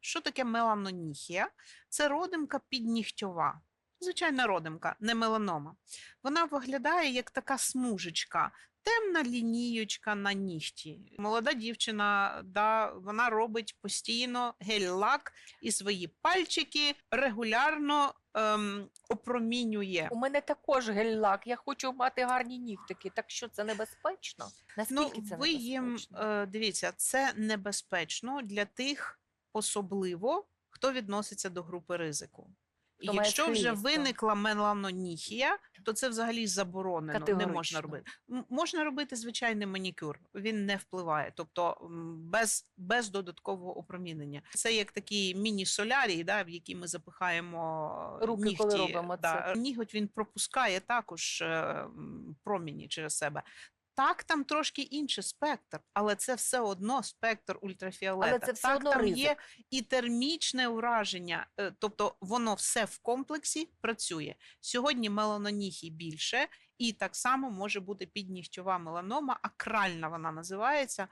Що таке меланоніхія? Це родимка піднігтьова. Звичайна родимка, не меланома. Вона виглядає як така смужечка, темна лінієчка на нігті. Молода дівчина, да, вона робить постійно гель-лак і свої пальчики регулярно ем, опромінює. У мене також гель-лак. Я хочу мати гарні нігтики. Так що це небезпечно? Наскільки Ну, це ви їм е, дивіться, це небезпечно для тих, особливо хто відноситься до групи ризику. І якщо вже виникла меланоніхія, то це взагалі заборонено. Не можна робити. Можна робити звичайний манікюр, він не впливає, тобто без, без додаткового опромінення. Це як такий міні-солярій, да, в який ми запихаємо Руки, нігті. коли робимо да. Ніготь він пропускає також е, проміні через себе. Так, там трошки інший спектр, але це все одно спектр ультрафіолета. Але це все так, одно там ризик. є і термічне ураження, е, тобто воно все в комплексі працює. Сьогодні меланоніхій більше, і так само може бути піднігтьова меланома, акральна вона називається.